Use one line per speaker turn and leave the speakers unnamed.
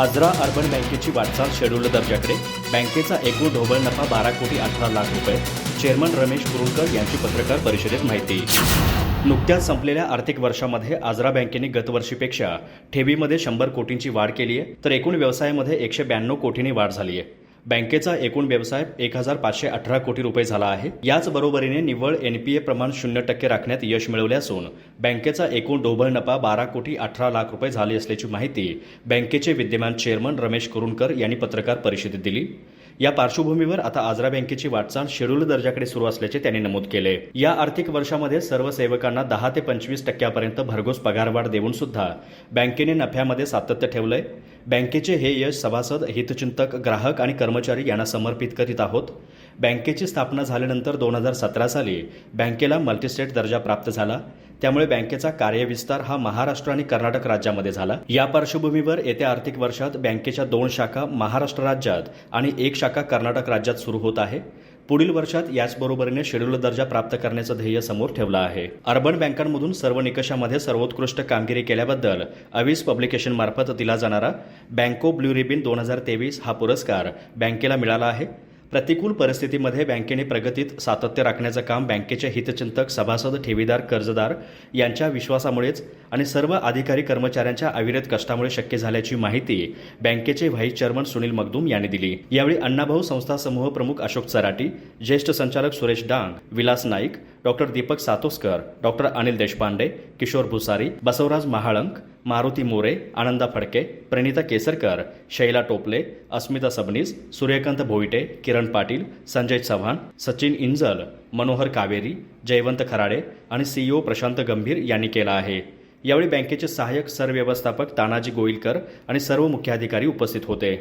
Ajara urban बँकेची वाटचाल schedule दर्जाकडे. बँकेचा एकूण ढोबळ नफा बारा कोटी अठरा लाख रुपये. चेअरमन रमेश कुरुलकर यांची पत्रकार परिषदेत माहिती. नुकत्याच संपलेल्या आर्थिक वर्षामध्ये आजरा बँकेने गतवर्षीपेक्षा ठेवीमध्ये शंभर कोटींची वाढ केली आहे तर एकूण व्यवसायामध्ये एकशे ब्याण्णव कोटींनी वाढ झाली आहे बँकेचा एकूण व्यवसाय एक हजार पाचशे अठरा कोटी रुपये झाला आहे. याच बरोबरीने निव्वळ एनपीए प्रमाण शून्य टक्के राखण्यात यश मिळवले असून बँकेचा एकूण ढोबळ नफा बारा कोटी अठरा लाख रुपये झाली असल्याची माहिती बँकेचे विद्यमान चेअरमन रमेश कुरुणकर यांनी पत्रकार परिषदेत दिली. या पार्श्वभूमीवर आता आजरा बँकेची वाटचाल शेड्यूल दर्जाकडे सुरू असल्याचे त्यांनी नमूद केले. या आर्थिक वर्षामध्ये सर्व सेवकांना दहा ते पंचवीस टक्क्यापर्यंत भरघोस पगारवाढ देऊन सुद्धा बँकेने नफ्यामध्ये सातत्य ठेवलंय. बँकेचे हे यश सभासद हितचिंतक ग्राहक आणि कर्मचारी यांना समर्पित करीत आहोत. बँकेची स्थापना झाल्यानंतर दोन हजार सतरा साली बँकेला मल्टीस्टेट दर्जा प्राप्त झाला. त्यामुळे बँकेचा कार्यविस्तार हा महाराष्ट्र आणि कर्नाटक राज्यामध्ये झाला. या पार्श्वभूमीवर येत्या आर्थिक वर्षात बँकेच्या दोन शाखा महाराष्ट्र राज्यात आणि एक शाखा कर्नाटक राज्यात सुरू होत आहे. पुढील वर्षात याचबरोबरीने शेड्यूल दर्जा प्राप्त करण्याचं ध्येय समोर ठेवलं आहे. अर्बन बँकांमधून सर्व निकषामध्ये सर्वोत्कृष्ट कामगिरी केल्याबद्दल अवीस पब्लिकेशन मार्फत दिला जाणारा बँको ब्ल्यू रिबिन दोन हजार तेवीस हा पुरस्कार बँकेला मिळाला आहे. प्रतिकूल परिस्थितीमध्ये बँकेने प्रगतीत सातत्य राखण्याचं काम बँकेचे हितचिंतक सभासद ठेवीदार कर्जदार यांच्या विश्वासामुळेच आणि सर्व अधिकारी कर्मचाऱ्यांच्या अविरत कष्टामुळे शक्य झाल्याची माहिती बँकेचे व्हाईस चेअरमन सुनील मगदूम यांनी दिली. यावेळी अण्णाभाऊ संस्था समूह प्रमुख अशोक चराटी ज्येष्ठ संचालक सुरेश डांग विलास नाईक डॉक्टर दीपक सातोस्कर डॉक्टर अनिल देशपांडे किशोर भुसारी बसवराज महाळंक मारुती मोरे आनंदा फडके प्रणिता केसरकर शैला टोपले अस्मिता सबनीस सूर्यकांत भोईटे किरण पाटील संजय चव्हाण सचिन इंजल मनोहर कावेरी जयवंत खराडे आणि सीईओ प्रशांत गंभीर यांनी केला आहे. यावेळी बँकेचे सहाय्यक सरव्यवस्थापक तानाजी गोईलकर आणि सर्व मुख्याधिकारी उपस्थित होते.